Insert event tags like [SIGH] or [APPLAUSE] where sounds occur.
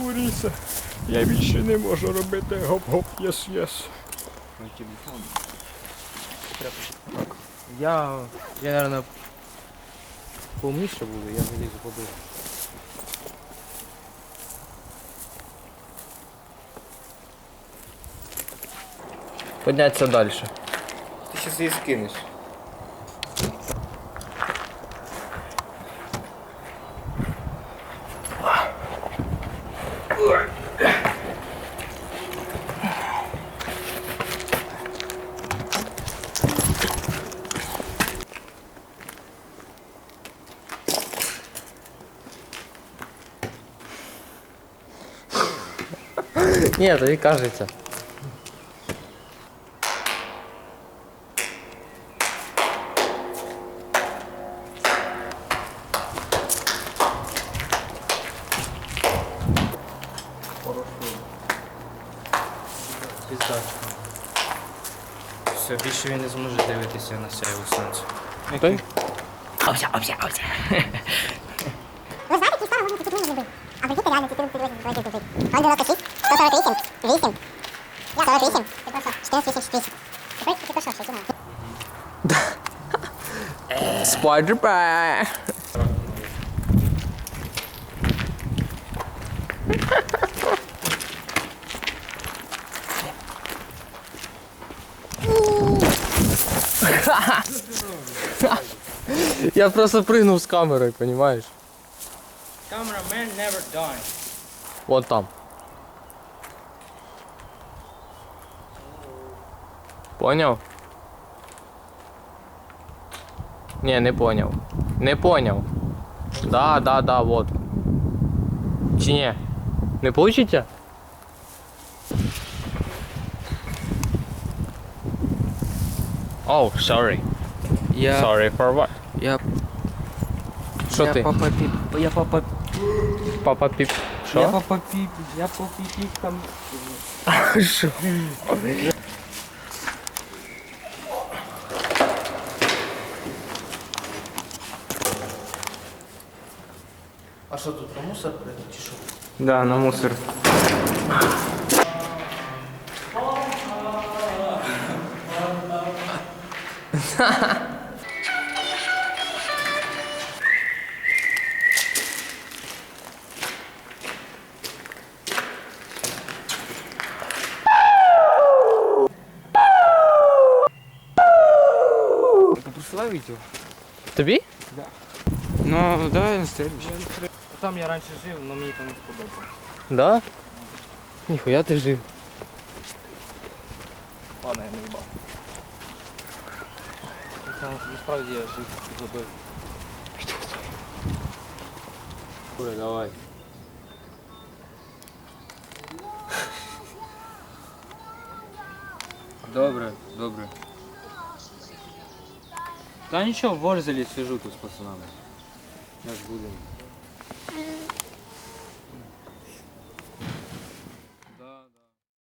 Муріса, я більше не можу робити гоп-гоп, єс-єс. Я, я, наверное, поумніше буду, я залізу побив. Подняться далі. Ти щас її скинеш. Ні, тобі кажеться. Піздачка. Все, більше він не зможе дивитися на сяйво сонце. Ти? Ви знаєте, які стара можна тільки не любив. А прикиньте, реально тільки підвозить двоє дужить. 096, 148, 8, 48, 1488. Тепер тільки що, [LAUGHS] Я просто прыгнул с камерой, понимаешь? Cameraman never dies. Вот там. Понял? Не, не понял. Не понял. Да, да, да, вот. Чи не? Не получите? Oh, sorry. Я, Sorry for what? я, Що я ти? папа піп, я папа, Папа піп. я Що? папа піп, я папа піп там. Що? А що тут на мусор прийти чи що? Да, на мусор. Присылай видео. Тобі? Ну, давай на следующий. Там я раніше жив, але мені там не сподобалось. Да? Ніхуя ти жив. Ладно, я не їбав. Там насправді я жив і забив. Куре, давай. Добре, добре. Та нічого, в Ворзелі сижу тут з пацанами. Я ж буду.